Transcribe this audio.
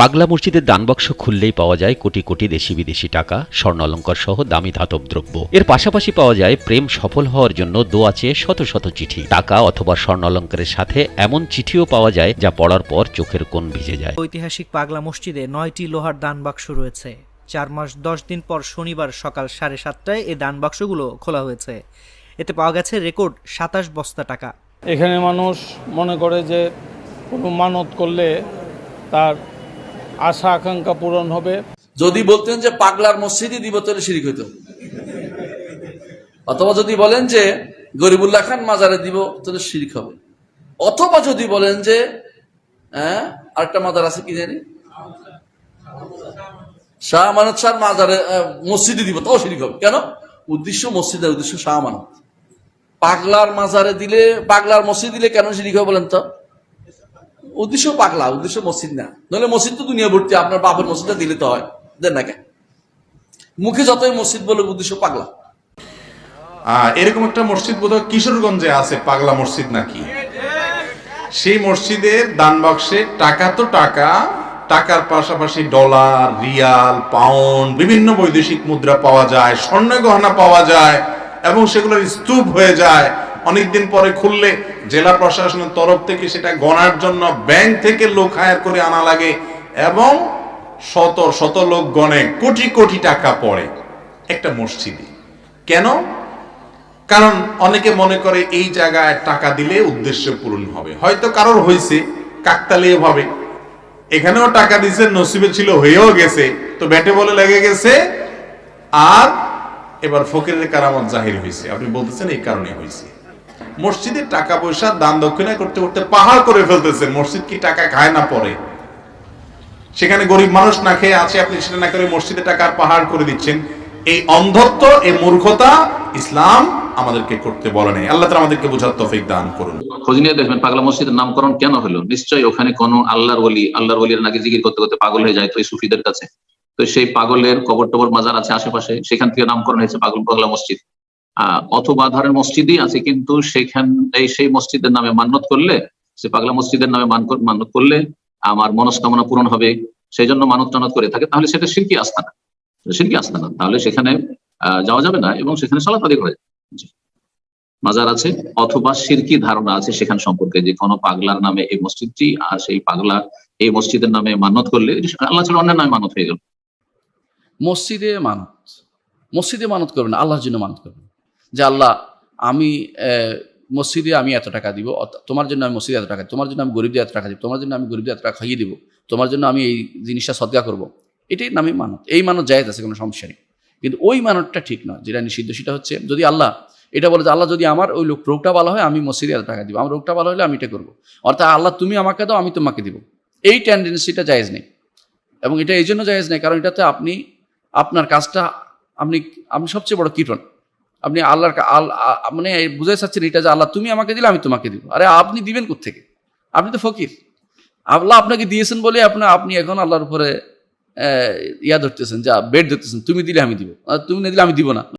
পাগলা মসজিদের দানবাক্স খুললেই পাওয়া যায় কোটি কোটি দেশি বিদেশি টাকা স্বর্ণালঙ্কার সহ দামি ধাতব দ্রব্য। এর পাশাপাশি পাওয়া যায় প্রেম সফল হওয়ার জন্য দোয়া চেয়ে শত শত চিঠি। টাকা অথবা স্বর্ণালঙ্কারের সাথে এমন চিঠিও পাওয়া যায় যা পড়ার পর চোখের কোণ ভিজে যায়। ঐতিহাসিক পাগলা মসজিদে নয়টি লোহার দান বাক্স রয়েছে। চার মাস দশ দিন পর শনিবার সকাল সাড়ে সাতটায় এই দান বাক্সগুলো খোলা হয়েছে। এতে পাওয়া গেছে রেকর্ড সাতাশ বস্তা টাকা। এখানে মানুষ মনে করে যে কোনো মানত করলে তার আশা আকাঙ্ক্ষা পূরণ হবে। যদি বলতেন যে পাগলার মসজিদই দিব তাহলে শিরিক হইতো। অথবা যদি বলেন যে গরিবুল্লাহ খান মাজারে দিব তাহলে শিরিক হবে। অথবা যদি বলেন যে হ্যাঁ আরেকটা মাজার আছে কি জানি? শাহ আমানত শাহ মাজারে মসজিদে দিব তাও শিরিক হবে। কেন? উদ্দেশ্য মসজিদের উদ্দেশ্য শাহ আমানত। পাগলার মাজারে দিলে, পাগলার মসজিদ দিলে কেন শিরিক হবে বলেন তো? উদ্দেশ্য পাগলা, উদ্দেশ্য মসজিদ না। নইলে মসজিদ তো দুনিয়া ভর্তি, আপনার বাপের মসজিদটা দিলে তো হয়। দেন না কেন? মুখে যতই মসজিদ বলে উদ্দেশ্য পাগলা। এরকম একটা মসজিদ বোধহয় কিশোরগঞ্জে আছে, পাগলা মসজিদ নাকি? সেই মসজিদের দান বাক্সে টাকা তো টাকা, টাকার পাশাপাশি ডলার, রিয়াল, পাউন্ড, বিভিন্ন বৈদেশিক মুদ্রা পাওয়া যায় স্বর্ণ গহনা পাওয়া যায়, এবং সেগুলোর স্তূপ হয়ে যায়। অনেকদিন পরে খুললে জেলা প্রশাসনের তরফ থেকে সেটা গণার জন্য ব্যাংক থেকে লোক হায়ার করে আনা লাগে এবং শত শত লোক গণে, কোটি কোটি টাকা পড়ে একটা মসজিদে। কেন? কারণ অনেকে মনে করে এই জায়গায় টাকা দিলে উদ্দেশ্য পূরণ হবে। হয়তো কারোর হয়েছে, কাকতালীয় ভাবে। এখানেও টাকা দিছে, নসিবে ছিল, হয়েও গেছে, তো ব্যাটে বলে লেগে গেছে, আর এবার ফকিরের কারামত জাহির হয়েছে। আপনি বলতেছেন এই কারণে হয়েছে। মসজিদে টাকা পয়সা, দান দক্ষিণা করতে করতে পাহাড় করে ফেলতেছেন। মসজিদ কি টাকা খায় না পরে? সেখানে গরিব মানুষ না খেয়ে আছে, আপনি সেটা না করে মসজিদে টাকার পাহাড় করে দিচ্ছেন। এই অন্ধত্ব, এই মূর্খতা ইসলাম আমাদেরকে করতে বলে নাই। আল্লাহ তাআলা আমাদেরকে বোঝার তফিক দান করুন। খোঁজ নিয়ে দেখবেন, পাগলা মসজিদের নামকরণ কেন হলো? নিশ্চয়ই ওখানে কোনো আল্লাহর ওলি, আল্লাহর ওলির নাকি জিকির করতে করতে পাগল হয়ে যায় তো এই সুফিদের কাছে। তো সেই পাগলের কবর টবর মাজার আছে আশেপাশে, সেখান থেকে নামকরণ হয়েছে পাগল পাগলা মসজিদ। অথবা ধরেন মসজিদই আছে, কিন্তু সেখান এই সেই মসজিদের নামে মান্যত করলে, সে পাগলা মসজিদের নামে মান মান্যত করলে আমার মনস্কামনা পূরণ হবে, সেই জন্য মানত টানত করে থাকে, তাহলে সেটা শিরকি আস্থানা শিরকি আস্থানা তাহলে সেখানে যাওয়া যাবে না এবং সেখানে সালাত আদায় করে মাজার আছে, অথবা সিরকি ধারণা আছে সেখান সম্পর্কে যে কোনো পাগলার নামে এই মসজিদটি আর সেই পাগলা এই মসজিদের নামে মানত করলে আল্লাহ ছাড়া অন্যের নামে মানত হয়ে গেল। মসজিদে মানত মসজিদে মানত করবেন আল্লাহর জন্য মানত করবেন। যে আল্লাহ, আমি মসজিদে আমি এত টাকা দিব তোমার জন্য আমি মসজিদে এত টাকা, তোমার জন্য আমি গরিবদের এত টাকা দিব, তোমার জন্য আমি গরিবদের এত টাকা খাইয়ে দিব, তোমার জন্য আমি এই জিনিসটা সদকা করব। এটাই নামে মানত। এই মানত জায়েজ আছে, কোনো সমস্যা নেই। কিন্তু ওই মানতটা ঠিক নয়, যেটা নিষিদ্ধ, সেটা হচ্ছে যদি আল্লাহ, এটা বলে যে আল্লাহ যদি আমার ওই লোক, রোগটা ভালো হয়, আমি মসজিদে এত টাকা দিব, আমার রোগটা ভালো হলে আমি এটা করব। অর্থাৎ আল্লাহ তুমি আমাকে দাও, আমি তোমাকে দিব। এই টেন্ডেন্সিটা জায়েজ নেই। এবং এটা এই জন্য জায়েজ নেই, কারণ এটাতে আপনি, আপনার কাজটা, আপনি আপনি সবচেয়ে বড় কীটন আপনি আল্লাহর মানে বুঝাই চাচ্ছেন এটা যে আল্লাহ তুমি আমাকে দিলে, আমি তোমাকে দিব। আরে আপনি দিবেন থেকে আপনি তো ফকির। আল্লাহ আপনাকে দিয়েছেন বলে আপনার আপনি এখন আল্লাহর উপরে ইয়া ধরতেছেন, যা বেড ধরতেছেন, তুমি দিলে আমি দিব। তুমি না দিলে আমি দিব না।